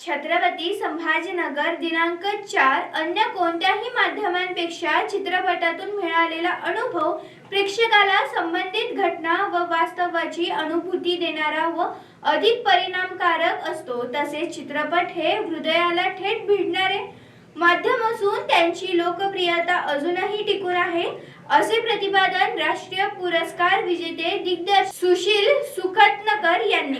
छत्रपती संभाजीनगर दिनांक चार अन्य कोणत्याही माध्यमांपेक्षा चित्रपटातून मिळालेला अनुभव प्रेक्षकाला संबंधित घटना व वास्तवाची अनुभूती देणारा व अधिक परिणामकारक असतो. तसेच चित्रपट हे हृदयाला थेट भिडणारे माध्यम असून त्यांची लोकप्रियता अजूनही टिकून आहे असे प्रतिपादन राष्ट्रीय पुरस्कार विजेते दिग्दर्शक सुशील सुखतनकर यांनी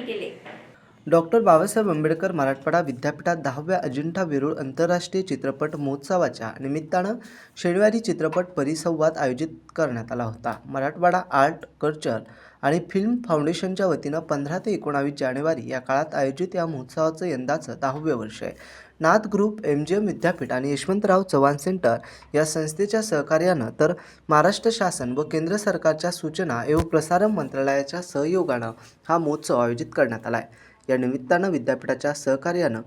डॉक्टर बाबासाहेब आंबेडकर मराठवाडा विद्यापीठात दहाव्या अजिंठा वेरूळ आंतरराष्ट्रीय चित्रपट महोत्सवाच्या निमित्तानं शनिवारी चित्रपट परिसंवाद आयोजित करण्यात आला होता. मराठवाडा आर्ट कल्चर आणि फिल्म फाउंडेशनच्या वतीनं पंधरा ते एकोणावीस जानेवारी या काळात आयोजित या महोत्सवाचं यंदाचं दहावे वर्ष आहे. Nath group M G M विद्यापीठ आणि यशवंतराव चव्हाण सेंटर या संस्थेच्या सहकार्यानं तर महाराष्ट्र शासन व केंद्र सरकारच्या सूचना एवं प्रसारण मंत्रालयाच्या सहयोगानं हा महोत्सव आयोजित करण्यात आला आहे. या निमित्तानं विद्यापीठाच्या सहकार्यानं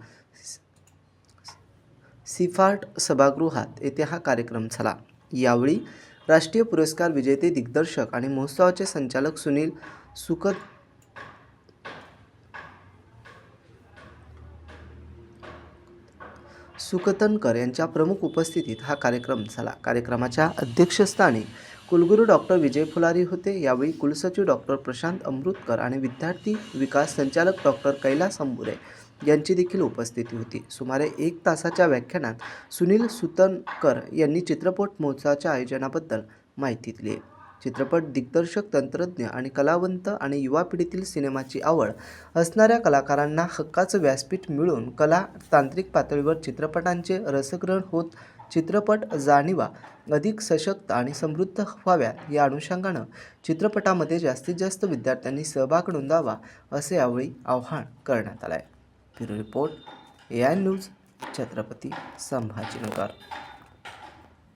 सिफार्ट सभागृहात येथे हा कार्यक्रम झाला. यावेळी राष्ट्रीय पुरस्कार विजेते दिग्दर्शक आणि महोत्सवाचे संचालक सुनील सुकत सुकतनकर यांच्या प्रमुख उपस्थितीत हा कार्यक्रम झाला. कार्यक्रमाच्या अध्यक्षस्थानी कुलगुरू डॉक्टर विजय फुलारी होते. यावेळी कुलसचिव डॉक्टर प्रशांत अमृतकर आणि विद्यार्थी विकास संचालक डॉक्टर कैलास अंबुरे यांची देखील उपस्थिती होती. सुमारे एक तासाच्या व्याख्यानात सुनील सुतनकर यांनी चित्रपट महोत्सवाच्या आयोजनाबद्दल माहिती दिली. चित्रपट दिग्दर्शक तंत्रज्ञ आणि कलावंत आणि युवा पिढीतील सिनेमाची आवड असणाऱ्या कलाकारांना हक्काचं व्यासपीठ मिळून कला तांत्रिक पातळीवर चित्रपटांचे रसग्रहण होत चित्रपट जाणीवा अधिक सशक्त आणि समृद्ध व्हाव्यात या अनुषंगानं चित्रपटामध्ये जास्तीत जास्त विद्यार्थ्यांनी सहभाग नोंदावा असे यावेळी आवाहन करण्यात आलं आहे bureau report A I news Chhatrapati Sambhajinagar.